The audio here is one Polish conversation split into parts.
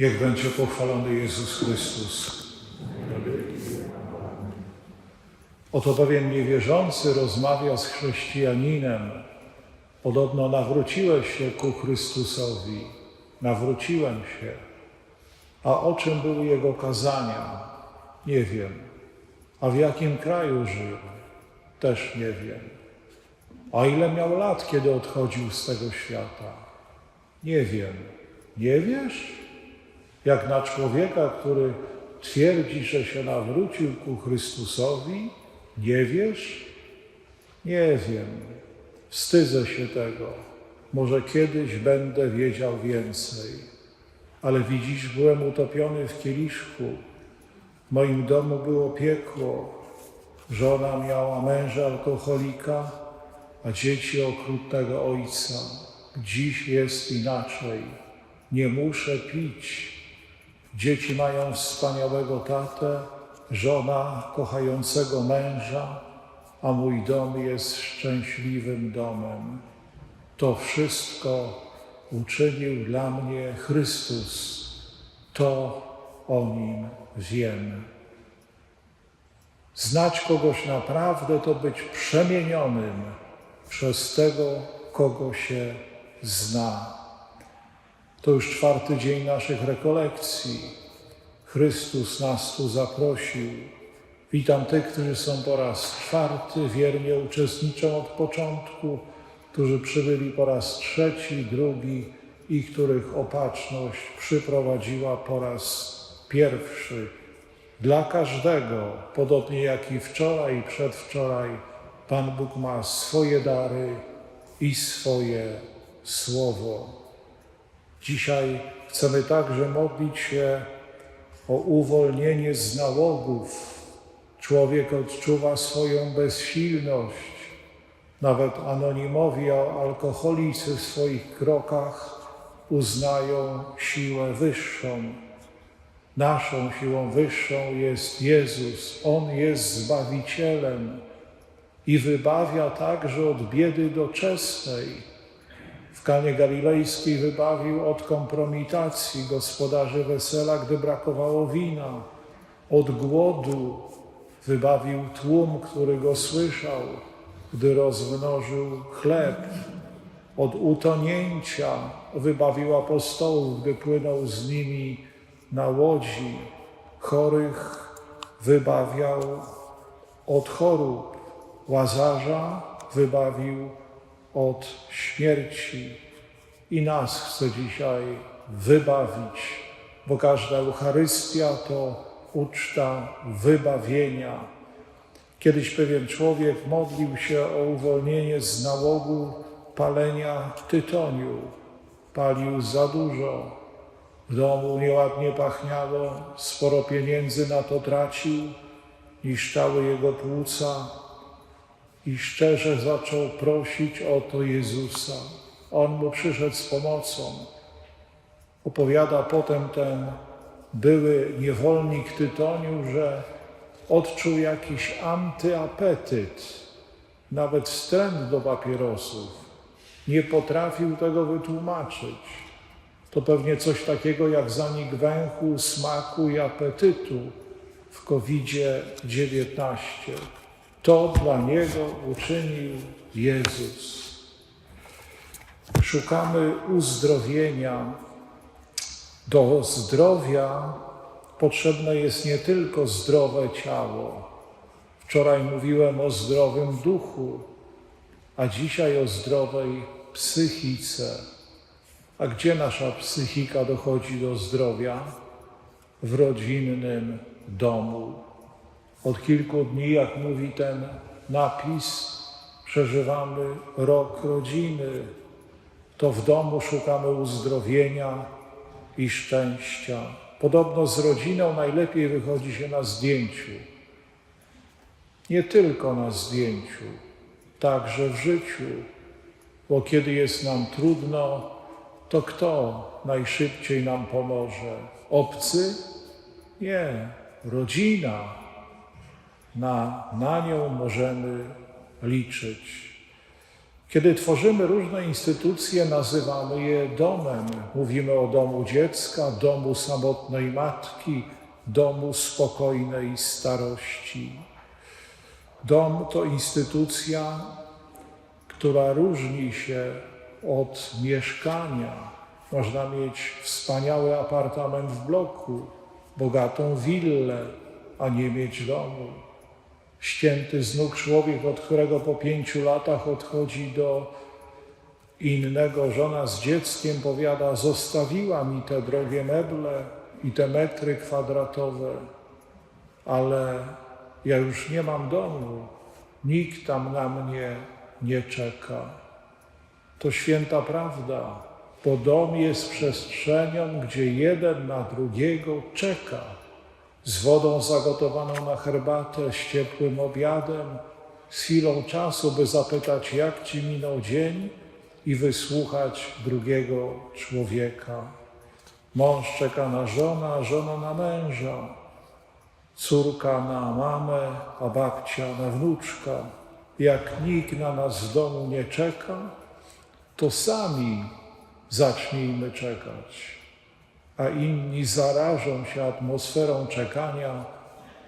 Niech będzie pochwalony Jezus Chrystus. Oto pewien niewierzący rozmawia z chrześcijaninem. Podobno nawróciłeś się ku Chrystusowi. Nawróciłem się. A o czym były jego kazania? Nie wiem. A w jakim kraju żył? Też nie wiem. A ile miał lat, kiedy odchodził z tego świata? Nie wiem. Nie wiesz? Jak na człowieka, który twierdzi, że się nawrócił ku Chrystusowi, nie wiesz? Nie wiem. Wstydzę się tego. Może kiedyś będę wiedział więcej. Ale widzisz, byłem utopiony w kieliszku. W moim domu było piekło. Żona miała męża alkoholika, a dzieci okrutnego ojca. Dziś jest inaczej. Nie muszę pić. Dzieci mają wspaniałego tatę, żona kochającego męża, a mój dom jest szczęśliwym domem. To wszystko uczynił dla mnie Chrystus. To o nim wiem. Znać kogoś naprawdę to być przemienionym przez tego, kogo się zna. To już czwarty dzień naszych rekolekcji. Chrystus nas tu zaprosił. Witam tych, którzy są po raz czwarty, wiernie uczestniczą od początku, którzy przybyli po raz trzeci, drugi i których opatrzność przyprowadziła po raz pierwszy. Dla każdego, podobnie jak i wczoraj i przedwczoraj, Pan Bóg ma swoje dary i swoje słowo. Dzisiaj chcemy także modlić się o uwolnienie z nałogów. Człowiek odczuwa swoją bezsilność. Nawet anonimowi alkoholicy w swoich krokach uznają siłę wyższą. Naszą siłą wyższą jest Jezus. On jest Zbawicielem i wybawia także od biedy doczesnej. W Kanie Galilejskiej wybawił od kompromitacji gospodarzy wesela, gdy brakowało wina, od głodu wybawił tłum, który go słyszał, gdy rozmnożył chleb, od utonięcia wybawił apostołów, gdy płynął z nimi na łodzi, chorych wybawiał od chorób, łazarza wybawił od śmierci i nas chce dzisiaj wybawić, bo każda Eucharystia to uczta wybawienia. Kiedyś pewien człowiek modlił się o uwolnienie z nałogu palenia tytoniu. Palił za dużo. W domu nieładnie pachniało, sporo pieniędzy na to tracił, niszczały jego płuca, i szczerze zaczął prosić o to Jezusa. On mu przyszedł z pomocą. Opowiada potem ten były niewolnik tytoniu, że odczuł jakiś antyapetyt, nawet wstręt do papierosów. Nie potrafił tego wytłumaczyć. To pewnie coś takiego jak zanik węchu, smaku i apetytu w COVID-19. To dla Niego uczynił Jezus. Szukamy uzdrowienia. Do zdrowia potrzebne jest nie tylko zdrowe ciało. Wczoraj mówiłem o zdrowym duchu, a dzisiaj o zdrowej psychice. A gdzie nasza psychika dochodzi do zdrowia? W rodzinnym domu. Od kilku dni, jak mówi ten napis, przeżywamy rok rodziny. To w domu szukamy uzdrowienia i szczęścia. Podobno z rodziną najlepiej wychodzi się na zdjęciu. Nie tylko na zdjęciu, także w życiu, bo kiedy jest nam trudno, to kto najszybciej nam pomoże? Obcy? Nie, rodzina na, na nią możemy liczyć. Kiedy tworzymy różne instytucje, nazywamy je domem. Mówimy o domu dziecka, domu samotnej matki, domu spokojnej starości. Dom to instytucja, która różni się od mieszkania. Można mieć wspaniały apartament w bloku, bogatą willę, a nie mieć domu. Ścięty z nóg człowiek, od którego po pięciu latach odchodzi do innego. Żona z dzieckiem, powiada: Zostawiła mi te drogie meble i te metry kwadratowe, ale ja już nie mam domu, nikt tam na mnie nie czeka. To święta prawda, bo dom jest przestrzenią, gdzie jeden na drugiego czeka z wodą zagotowaną na herbatę, z ciepłym obiadem, z chwilą czasu, by zapytać, jak ci minął dzień i wysłuchać drugiego człowieka. Mąż czeka na żonę, a żona na męża, córka na mamę, a babcia na wnuczka. Jak nikt na nas w domu nie czeka, to sami zacznijmy czekać a inni zarażą się atmosferą czekania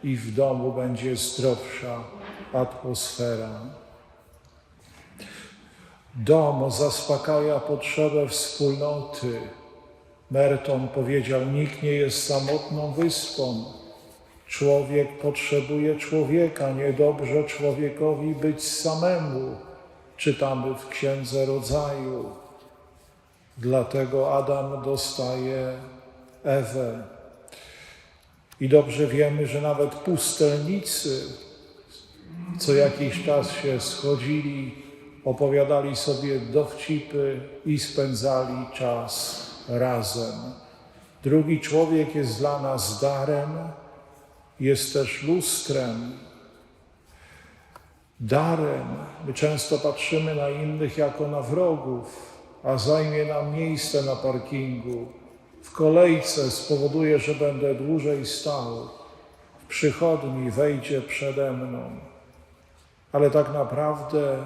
i w domu będzie zdrowsza atmosfera. Dom zaspokaja potrzebę wspólnoty. Merton powiedział: Nikt nie jest samotną wyspą. Człowiek potrzebuje człowieka, niedobrze człowiekowi być samemu. Czytamy w Księdze Rodzaju. Dlatego Adam dostaje Ewę. I dobrze wiemy, że nawet pustelnicy co jakiś czas się schodzili, opowiadali sobie dowcipy i spędzali czas razem. Drugi człowiek jest dla nas darem, jest też lustrem. Darem. My często patrzymy na innych jako na wrogów, a zajmie nam miejsce na parkingu w kolejce spowoduje, że będę dłużej stał, w przychodni wejdzie przede mną. Ale tak naprawdę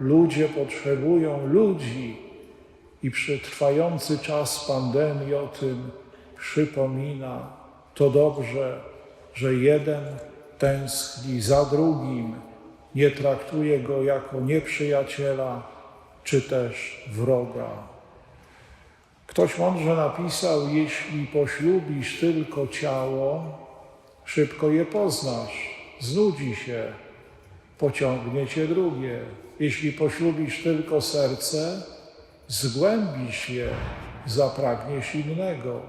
ludzie potrzebują ludzi i przetrwający czas pandemii o tym przypomina. To dobrze, że jeden tęskni za drugim, nie traktuje go jako nieprzyjaciela czy też wroga. Ktoś mądrze napisał, jeśli poślubisz tylko ciało, szybko je poznasz, znudzi się, pociągnie cię drugie. Jeśli poślubisz tylko serce, zgłębisz je, zapragniesz innego.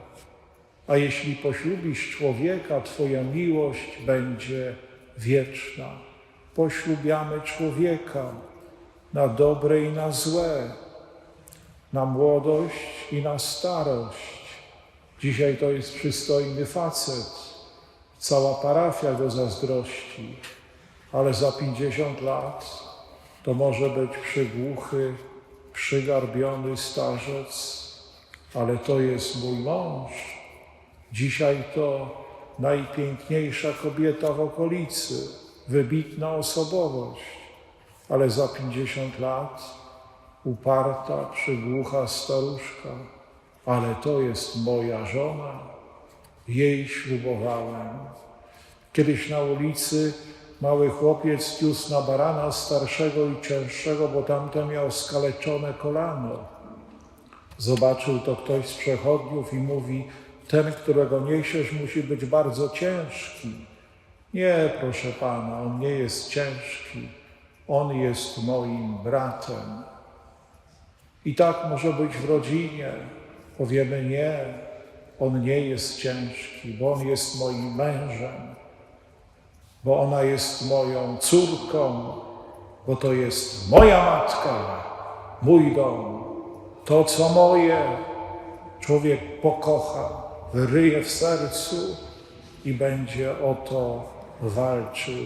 A jeśli poślubisz człowieka, Twoja miłość będzie wieczna. Poślubiamy człowieka na dobre i na złe, na młodość i na starość. Dzisiaj to jest przystojny facet, cała parafia go zazdrości, ale za pięćdziesiąt lat to może być przygłuchy, przygarbiony starzec, ale to jest mój mąż. Dzisiaj to najpiękniejsza kobieta w okolicy, wybitna osobowość, ale za pięćdziesiąt lat uparta, przygłucha staruszka, ale to jest moja żona, jej ślubowałem. Kiedyś na ulicy mały chłopiec niósł na barana starszego i cięższego, bo tamten miał skaleczone kolano. Zobaczył to ktoś z przechodniów i mówi, ten, którego niesiesz, musi być bardzo ciężki. Nie, proszę pana, on nie jest ciężki, on jest moim bratem. I tak może być w rodzinie. Powiemy nie, on nie jest ciężki, bo on jest moim mężem, bo ona jest moją córką, bo to jest moja matka, mój dom. To, co moje, człowiek pokocha, wyryje w sercu i będzie o to walczył.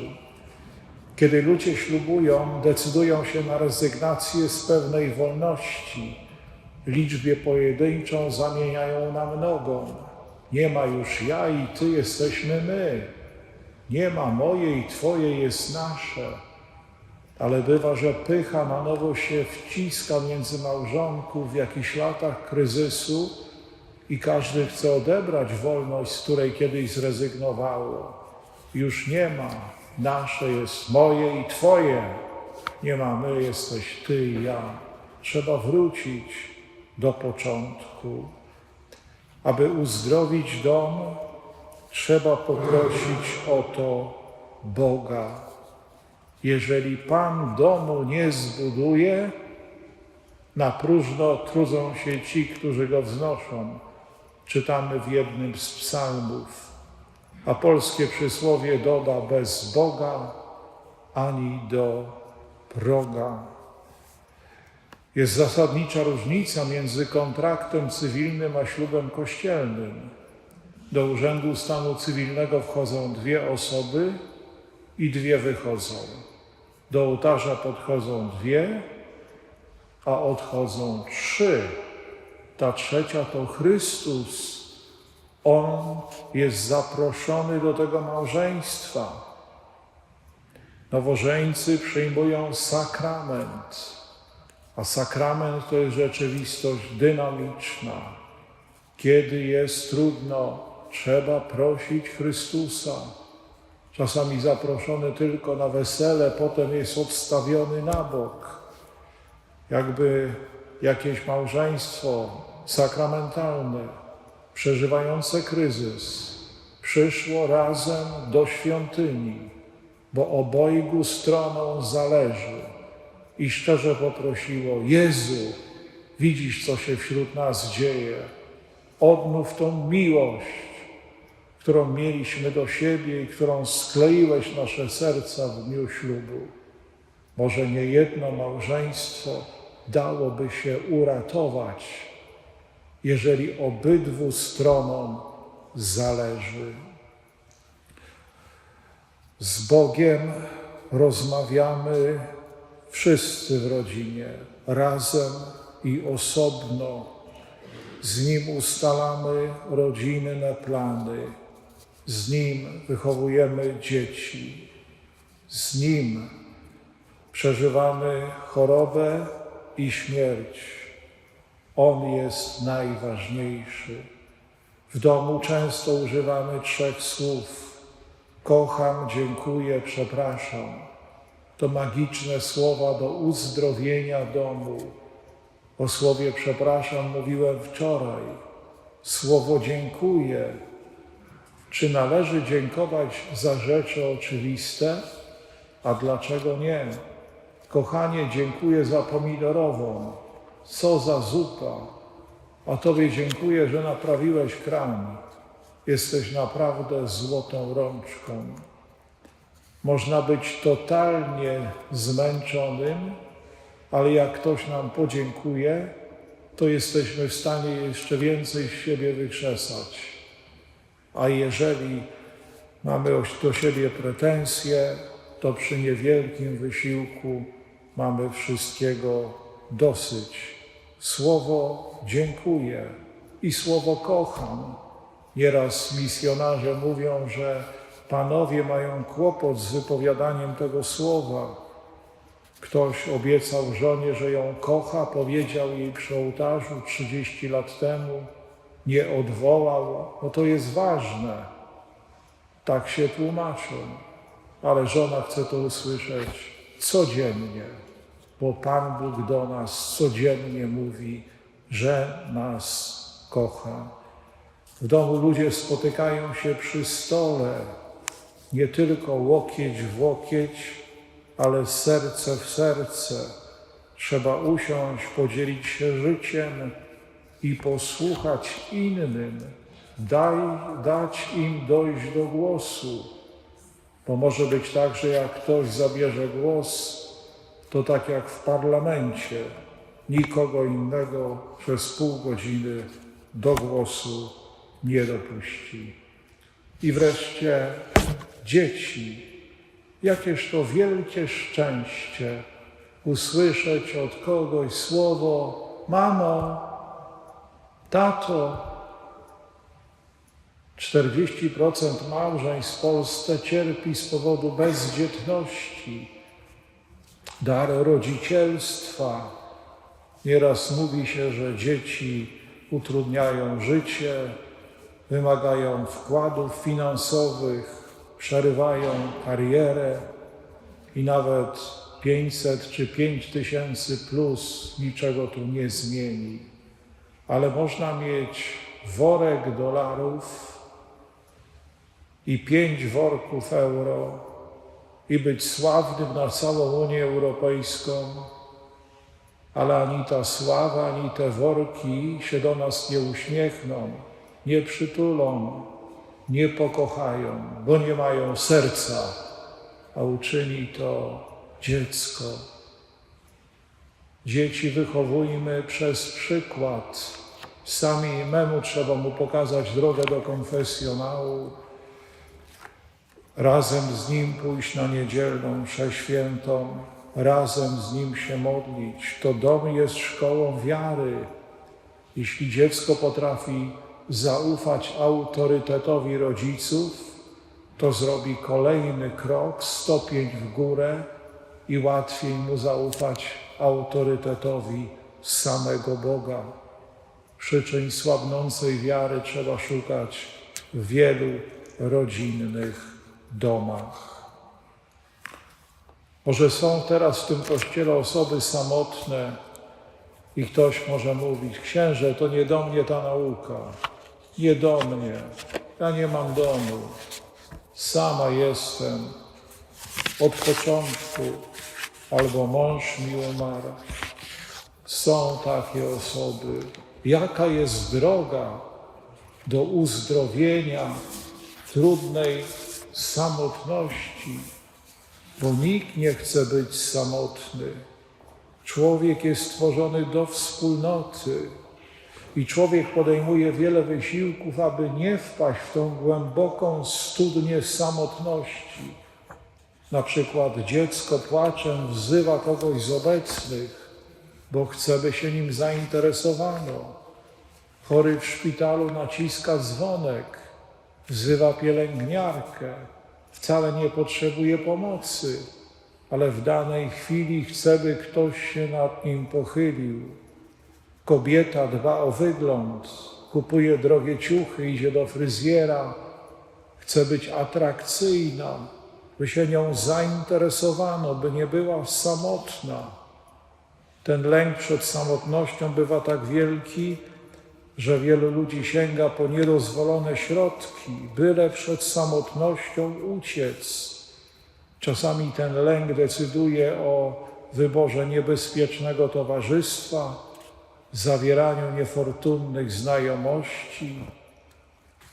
Kiedy ludzie ślubują, decydują się na rezygnację z pewnej wolności. Liczbie pojedynczą zamieniają na mnogą. Nie ma już ja i ty, jesteśmy my. Nie ma moje i twoje jest nasze. Ale bywa, że pycha na nowo się wciska między małżonków w jakichś latach kryzysu i każdy chce odebrać wolność, z której kiedyś zrezygnowało. Już nie ma. Nasze jest moje i Twoje. Nie ma my, jesteś Ty i ja. Trzeba wrócić do początku. Aby uzdrowić dom, trzeba poprosić o to Boga. Jeżeli Pan domu nie zbuduje, na próżno trudzą się ci, którzy go wznoszą. Czytamy w jednym z psalmów. A polskie przysłowie doda bez Boga ani do proga. Jest zasadnicza różnica między kontraktem cywilnym a ślubem kościelnym. Do urzędu stanu cywilnego wchodzą dwie osoby i dwie wychodzą. Do ołtarza podchodzą dwie, a odchodzą trzy. Ta trzecia to Chrystus. On jest zaproszony do tego małżeństwa. Nowożeńcy przyjmują sakrament, a sakrament to jest rzeczywistość dynamiczna. Kiedy jest trudno, trzeba prosić Chrystusa. Czasami zaproszony tylko na wesele, potem jest odstawiony na bok. Jakby jakieś małżeństwo sakramentalne, przeżywające kryzys, przyszło razem do świątyni, bo obojgu stronom zależy i szczerze poprosiło: Jezu, widzisz, co się wśród nas dzieje. Odnów tą miłość, którą mieliśmy do siebie i którą skleiłeś nasze serca w dniu ślubu. Może nie jedno małżeństwo dałoby się uratować, jeżeli obydwu stronom zależy. Z Bogiem rozmawiamy wszyscy w rodzinie, razem i osobno. Z Nim ustalamy rodzinne plany, z Nim wychowujemy dzieci, z Nim przeżywamy chorobę i śmierć. On jest najważniejszy. W domu często używamy trzech słów: kocham, dziękuję, przepraszam. To magiczne słowa do uzdrowienia domu. O słowie przepraszam mówiłem wczoraj. Słowo dziękuję. Czy należy dziękować za rzeczy oczywiste? A dlaczego nie? Kochanie, dziękuję za pomidorową. Co za zupa. A Tobie dziękuję, że naprawiłeś kran. Jesteś naprawdę złotą rączką. Można być totalnie zmęczonym, ale jak ktoś nam podziękuje, to jesteśmy w stanie jeszcze więcej z siebie wykrzesać. A jeżeli mamy do siebie pretensje, to przy niewielkim wysiłku mamy wszystkiego dosyć. Słowo dziękuję i słowo kocham. Nieraz misjonarze mówią, że panowie mają kłopot z wypowiadaniem tego słowa. Ktoś obiecał żonie, że ją kocha, powiedział jej przy ołtarzu 30 lat temu, nie odwołał. No to jest ważne. Tak się tłumaczą. Ale żona chce to usłyszeć codziennie, bo Pan Bóg do nas codziennie mówi, że nas kocha. W domu ludzie spotykają się przy stole, nie tylko łokieć w łokieć, ale serce w serce. Trzeba usiąść, podzielić się życiem i posłuchać innym, daj, dać im dojść do głosu. Bo może być tak, że jak ktoś zabierze głos, to tak jak w parlamencie, nikogo innego przez pół godziny do głosu nie dopuści. I wreszcie dzieci. Jakież to wielkie szczęście usłyszeć od kogoś słowo: Mamo, tato. 40% małżeństw w Polsce cierpi z powodu bezdzietności. Dar rodzicielstwa. Nieraz mówi się, że dzieci utrudniają życie, wymagają wkładów finansowych, przerywają karierę i nawet 500 czy 5 tysięcy plus niczego tu nie zmieni. Ale można mieć worek dolarów i pięć worków euro i być sławnym na całą Unię Europejską, ale ani ta sława, ani te worki się do nas nie uśmiechną, nie przytulą, nie pokochają, bo nie mają serca, a uczyni to dziecko. Dzieci wychowujmy przez przykład. Sami memu trzeba mu pokazać drogę do konfesjonału, razem z nim pójść na niedzielną mszę świętą, razem z nim się modlić. To dom jest szkołą wiary. Jeśli dziecko potrafi zaufać autorytetowi rodziców, to zrobi kolejny krok, stopień w górę i łatwiej mu zaufać autorytetowi samego Boga. Przyczyn słabnącej wiary trzeba szukać w wielu rodzinnych domach. Może są teraz w tym kościele osoby samotne i ktoś może mówić: Księże, to nie do mnie ta nauka, nie do mnie, ja nie mam domu, sama jestem od początku, albo mąż mi umarł. Są takie osoby. Jaka jest droga do uzdrowienia trudnej samotności? Bo nikt nie chce być samotny. Człowiek jest stworzony do wspólnoty i człowiek podejmuje wiele wysiłków, aby nie wpaść w tą głęboką studnię samotności. Na przykład dziecko płaczem wzywa kogoś z obecnych, bo chce, by się nim zainteresowano. Chory w szpitalu naciska dzwonek, wzywa pielęgniarkę, wcale nie potrzebuje pomocy, ale w danej chwili chce, by ktoś się nad nim pochylił. Kobieta dba o wygląd, kupuje drogie ciuchy, idzie do fryzjera, chce być atrakcyjna, by się nią zainteresowano, by nie była samotna. Ten lęk przed samotnością bywa tak wielki, że wielu ludzi sięga po nierozwolone środki, byle przed samotnością uciec. Czasami ten lęk decyduje o wyborze niebezpiecznego towarzystwa, zawieraniu niefortunnych znajomości.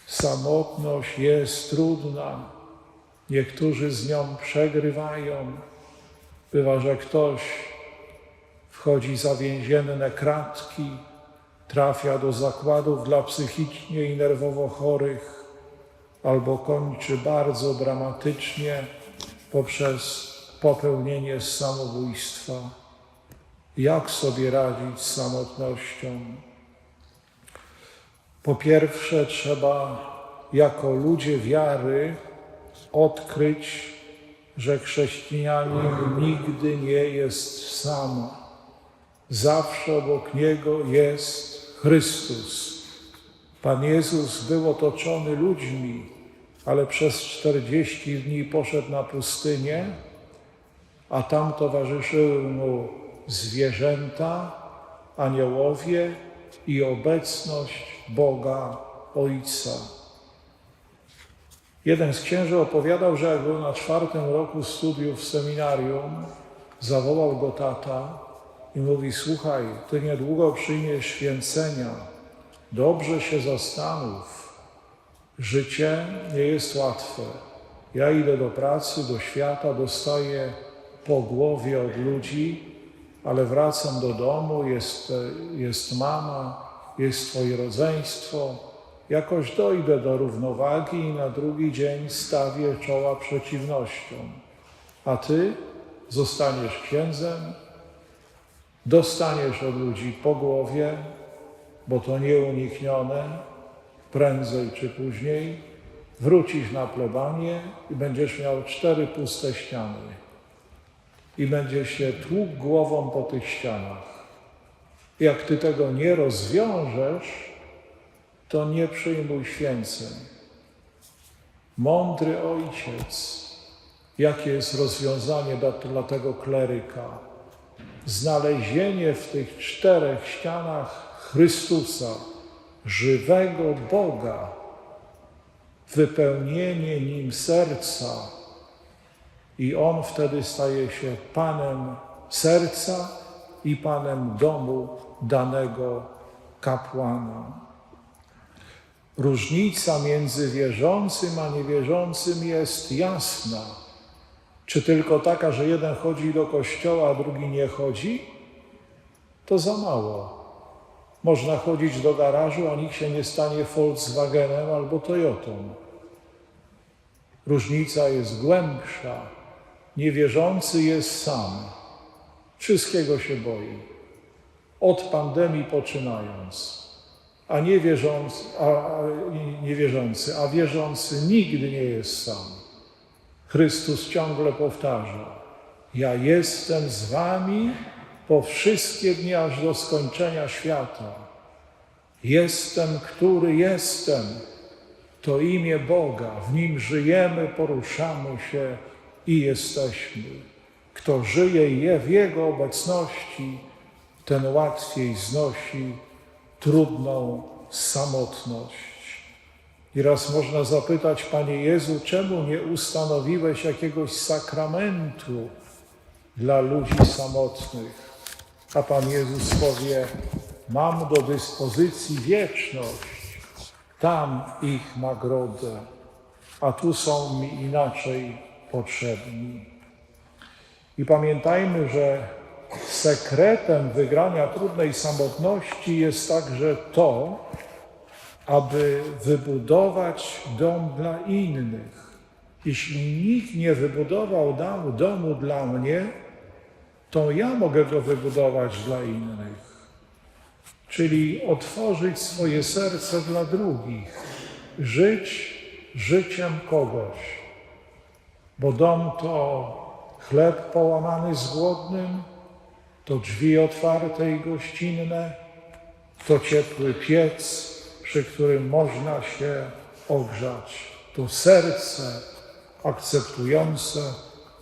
Samotność jest trudna. Niektórzy z nią przegrywają. Bywa, że ktoś wchodzi za więzienne kratki, trafia do zakładów dla psychicznie i nerwowo chorych, albo kończy bardzo dramatycznie poprzez popełnienie samobójstwa. Jak sobie radzić z samotnością? Po pierwsze, trzeba jako ludzie wiary odkryć, że chrześcijanin nigdy nie jest sam. Zawsze obok niego jest Chrystus. Pan Jezus był otoczony ludźmi, ale przez czterdzieści dni poszedł na pustynię, a tam towarzyszyły mu zwierzęta, aniołowie i obecność Boga Ojca. Jeden z księży opowiadał, że jak był na czwartym roku studiów w seminarium, zawołał go tata i mówi: Słuchaj, ty niedługo przyjmiesz święcenia, dobrze się zastanów. Życie nie jest łatwe. Ja idę do pracy, do świata, dostaję po głowie od ludzi, ale wracam do domu, jest, jest mama, jest Twoje rodzeństwo. Jakoś dojdę do równowagi i na drugi dzień stawię czoła przeciwnościom. A Ty zostaniesz księdzem, dostaniesz od ludzi po głowie, bo to nieuniknione, prędzej czy później, wrócisz na plebanię i będziesz miał cztery puste ściany. i będzie się tłukł głową po tych ścianach. Jak ty tego nie rozwiążesz, to nie przyjmuj święceń. Mądry ojciec, jakie jest rozwiązanie dla tego kleryka? Znalezienie w tych czterech ścianach Chrystusa, żywego Boga, wypełnienie nim serca, i on wtedy staje się panem serca i panem domu danego kapłana. Różnica między wierzącym a niewierzącym jest jasna. Czy tylko taka, że jeden chodzi do kościoła, a drugi nie chodzi? To za mało. Można chodzić do garażu, a nikt się nie stanie Volkswagenem albo Toyotą. Różnica jest głębsza. Niewierzący jest sam. Wszystkiego się boi. Od pandemii poczynając. A niewierzący, a, a, niewierzący, a wierzący nigdy nie jest sam. Chrystus ciągle powtarza: Ja jestem z wami po wszystkie dni aż do skończenia świata. Jestem, który jestem. To imię Boga, w nim żyjemy, poruszamy się i jesteśmy. Kto żyje i je w Jego obecności, ten łatwiej znosi trudną samotność. I raz można zapytać, Panie Jezu, czemu nie ustanowiłeś jakiegoś sakramentu dla ludzi samotnych? A Pan Jezus powie, mam do dyspozycji wieczność, tam ich nagrodę, a tu są mi inaczej potrzebni. I pamiętajmy, że sekretem wygrania trudnej samotności jest także to, aby wybudować dom dla innych. Jeśli nikt nie wybudował domu dla mnie, to ja mogę go wybudować dla innych. Czyli otworzyć swoje serce dla drugich, żyć życiem kogoś. Bo dom to chleb połamany z głodnym, to drzwi otwarte i gościnne, to ciepły piec, przy którym można się ogrzać. To serce akceptujące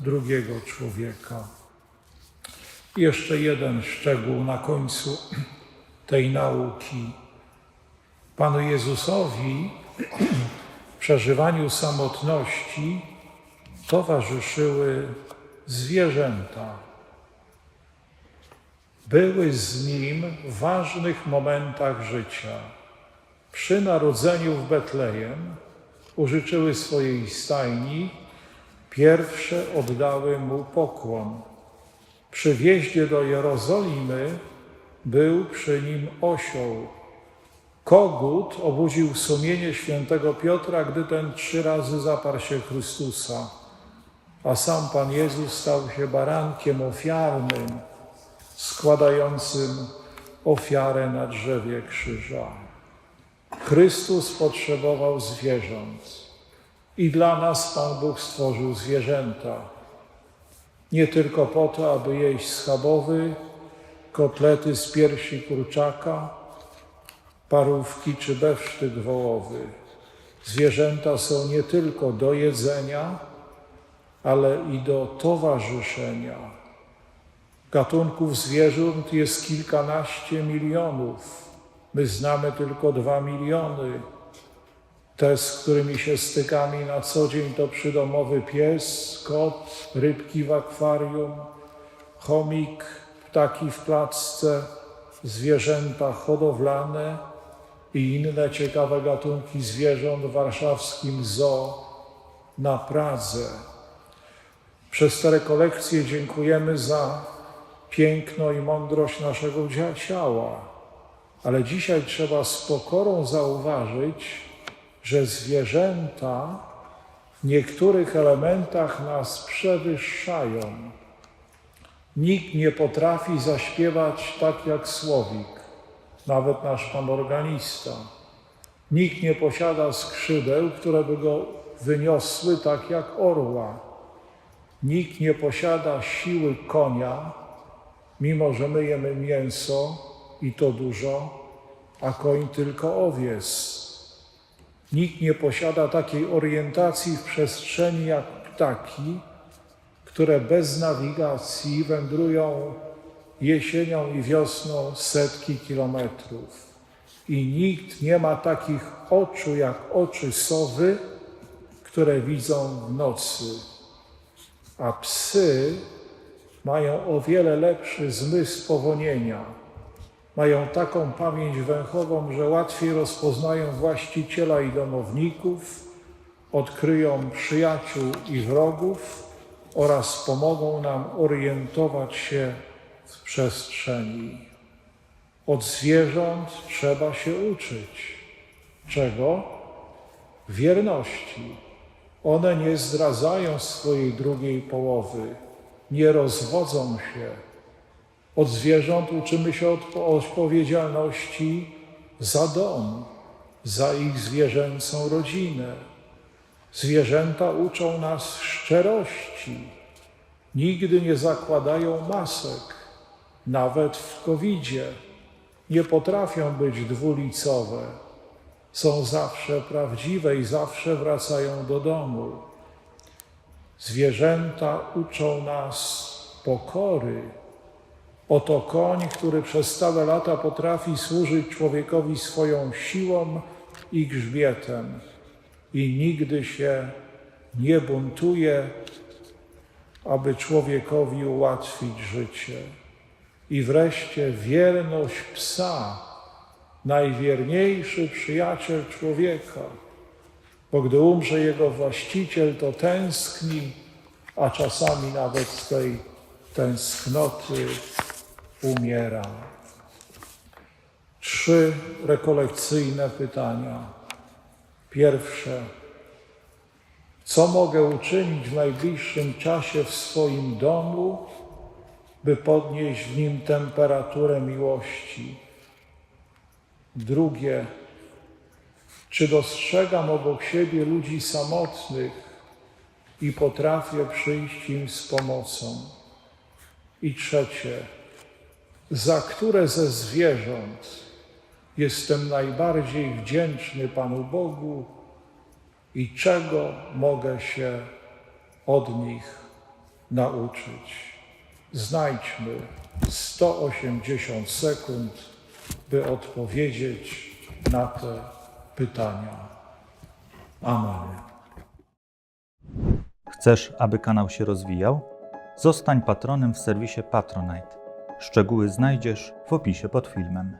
drugiego człowieka. Jeszcze jeden szczegół na końcu tej nauki. Panu Jezusowi w przeżywaniu samotności towarzyszyły zwierzęta. Były z nim w ważnych momentach życia. Przy narodzeniu w Betlejem użyczyły swojej stajni, pierwsze oddały mu pokłon. Przy wjeździe do Jerozolimy był przy nim osioł. Kogut obudził sumienie świętego Piotra, gdy ten trzy razy zaparł się Chrystusa, a sam Pan Jezus stał się barankiem ofiarnym, składającym ofiarę na drzewie krzyża. Chrystus potrzebował zwierząt i dla nas Pan Bóg stworzył zwierzęta. Nie tylko po to, aby jeść schabowy, kotlety z piersi kurczaka, parówki czy bewsztyk wołowy. Zwierzęta są nie tylko do jedzenia, ale i do towarzyszenia. Gatunków zwierząt jest kilkanaście milionów. My znamy tylko dwa miliony. Te, z którymi się stykamy na co dzień, to przydomowy pies, kot, rybki w akwarium, chomik, ptaki w placce, zwierzęta hodowlane i inne ciekawe gatunki zwierząt w warszawskim zoo na Pradze. Przez te rekolekcje dziękujemy za piękno i mądrość naszego ciała, ale dzisiaj trzeba z pokorą zauważyć, że zwierzęta w niektórych elementach nas przewyższają. Nikt nie potrafi zaśpiewać tak jak słowik, nawet nasz pan organista. Nikt nie posiada skrzydeł, które by go wyniosły tak jak orła. Nikt nie posiada siły konia, mimo że my jemy mięso i to dużo, a koń tylko owiec. Nikt nie posiada takiej orientacji w przestrzeni jak ptaki, które bez nawigacji wędrują jesienią i wiosną setki kilometrów. I nikt nie ma takich oczu jak oczy sowy, które widzą w nocy. A psy mają o wiele lepszy zmysł powonienia. Mają taką pamięć węchową, że łatwiej rozpoznają właściciela i domowników, odkryją przyjaciół i wrogów oraz pomogą nam orientować się w przestrzeni. Od zwierząt trzeba się uczyć. Czego? Wierności. One nie zdradzają swojej drugiej połowy, nie rozwodzą się. Od zwierząt uczymy się od- odpowiedzialności za dom, za ich zwierzęcą rodzinę. Zwierzęta uczą nas szczerości. Nigdy nie zakładają masek, nawet w covidzie. Nie potrafią być dwulicowe. Są zawsze prawdziwe i zawsze wracają do domu. Zwierzęta uczą nas pokory. Oto koń, który przez stałe lata potrafi służyć człowiekowi swoją siłą i grzbietem i nigdy się nie buntuje, aby człowiekowi ułatwić życie. I wreszcie wierność psa, najwierniejszy przyjaciel człowieka, bo gdy umrze jego właściciel, to tęskni, a czasami nawet z tej tęsknoty umiera. Trzy rekolekcyjne pytania. Pierwsze. Co mogę uczynić w najbliższym czasie w swoim domu, by podnieść w nim temperaturę miłości? Drugie. Czy dostrzegam obok siebie ludzi samotnych i potrafię przyjść im z pomocą? I trzecie. Za które ze zwierząt jestem najbardziej wdzięczny Panu Bogu i czego mogę się od nich nauczyć? Znajdźmy 180 sekund, by odpowiedzieć na te pytania. Amen. Chcesz, aby kanał się rozwijał? Zostań patronem w serwisie Patronite. Szczegóły znajdziesz w opisie pod filmem.